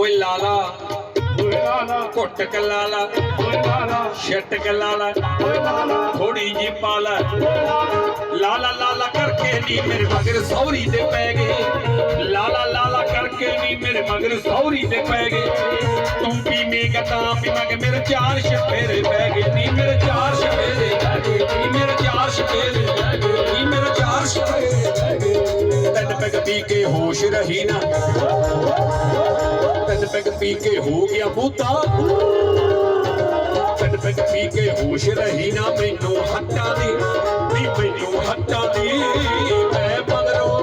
ਓਏ ਲਾਲਾ ਓਏ ਲਾਲਾ ਘੁੱਟ ਕੇ ਲਾਲਾ ਓਏ ਲਾਲਾ ਛਿੱਟ ਕੇ ਲਾਲਾ ਓਏ ਲਾਲਾ ਥੋੜੀ ਜੀ ਪਾਲਾ। ਲਾਲਾ। ਲਾਲਾ ਕਰਕੇ ਨੀ ਮੇਰੇ ਮਗਰ ਸੌਰੀ ਦੇ ਪੈ ਗਏ। ਲਾਲਾ ਲਾਲਾ ਕਰਕੇ ਨੀ ਮੇਰੇ ਮਗਰ ਸੌਰੀ ਦੇ ਪੈ ਗਏ। ਤੂੰ ਪੀਵੇਂਗਾ ਤਾਂ ਪੀਵਾਂਗੇ ਮੇਰੇ ਚਾਰ ਸ਼ਫੇਰੇ ਪੈ ਗਏ। ਨੀ ਮੇਰੇ ਚਾਰ ਸ਼ਫੇਰੇ ਪੈ ਗਏ ਨੀ ਮੇਰੇ ਚਾਰ ਪੈ ਗਏ ਨੀ ਮੇਰੇ ਚਾਰ ਸ਼ਫੇਰੇ ਪੈ ਗਏ। ਤਨ ਪੈਗ ਪੀ ਕੇ ਹੋਸ਼ ਰਹੀ ਨਾ। ਤਨ ਪੈਗ ਪੀ ਕੇ ਹੋ ਗਿਆ ਬੂਤਾ। ਤਨ ਪੈਗ ਪੀ ਕੇ ਹੋਸ਼ ਰਹੀ ਨਾ ਮੈਨੂੰ ਹੱਟਾਂ ਦੀ, ਨੀ ਮੈਨੂੰ ਹੱਟਾਂ ਦੀ। ਮੈਂ ਮਗਰੋਂ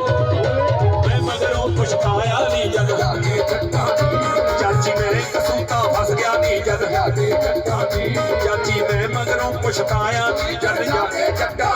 ਮੈਂ ਮਗਰੋਂ ਪਛਤਾਇਆ ਨਹੀਂ ਜਦ। ਜਾ ਕੇ ਜੱਟਾਂ ਦੀ ਚਾਚੀ ਮੇਰੇ ਕਸੂਤਾ ਫਸ ਗਿਆ ਨਹੀਂ ਜਦ। ਜਾ ਕੇ ਜੱਟਾਂ ਦੀ ਚਾਚੀ ਮੈਂ ਮਗਰੋਂ ਪਛਤਾਇਆ ਨਹੀਂ ਜਦ। ਜਾ ਕੇ ਜੱਟਾਂ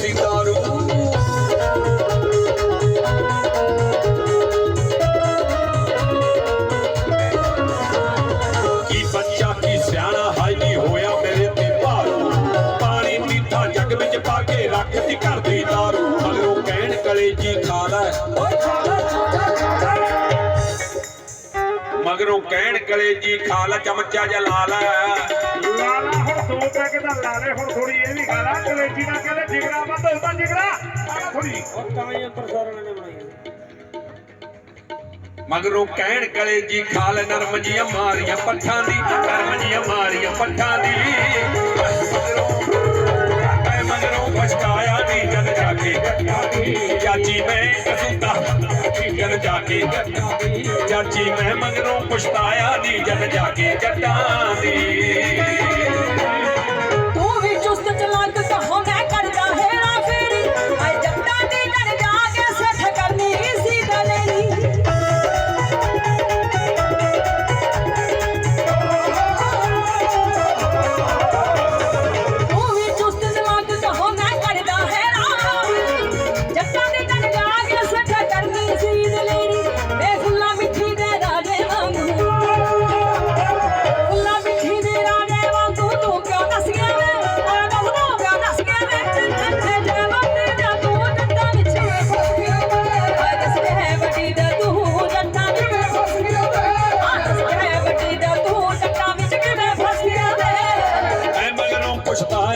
সীতার ਮਗਰੋਂ ਕਹਿਣ ਕਲੇ ਜੀ ਖਾ ਲੈ ਚਮਚਾ ਜਿਹਾ ਲਾ ਲੈ ਲਾਲਾ ਹੁਣ ਦੋ ਪੈਕ ਦਾ ਲਾ ਲੈ ਹੁਣ ਥੋੜੀ ਇਹ ਵੀ ਖਾ ਲਾ ਕਲੇਜੀ ਨਾਲ ਕਹਿੰਦੇ ਜਿਗਰਾ ਵੱਧ ਹੁੰਦਾ ਜਿਗਰਾ ਥੋੜੀ ਮਗਰੋਂ ਕਹਿਣ ਕਲੇ ਜੀ ਖਾ ਲੈ ਨਰਮ ਜੀਆਂ ਮਾਰੀਆਂ ਪੱਠਾਂ ਦੀ ਨਰਮ ਜੀਆਂ ਮਾਰੀਆਂ ਪੱਠਾਂ ਦੀ। ਮਗਰੋਂ ਪਛਤਾਇਆ ਨਹੀਂ ਜਦ ਜਾ ਕੇ ਦੀ। ਚਾਚੀ ਮੈਂ ਕਸੂਤਾ ਜਾ ਕੇ ਚਾਚੀ ਮੈਂ ਮਗਰੋਂ ਪਛਤਾਇਆ ਨਹੀਂ ਜਦ ਜਾ ਕੇ ਜੱਟਾਂ ਦੀ।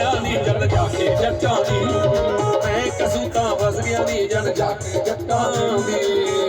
ਪਛਤਾਇਆ ਨਹੀਂ ਜਦ ਜਾ ਕੇ ਜੱਟਾਂ ਦੀ। ਮੈਂ ਕਸੂਤਾ ਵਸ ਗਿਆ ਨਹੀਂ ਜਦ ਜਾ ਕੇ ਜੱਟਾਂ ਦੀ।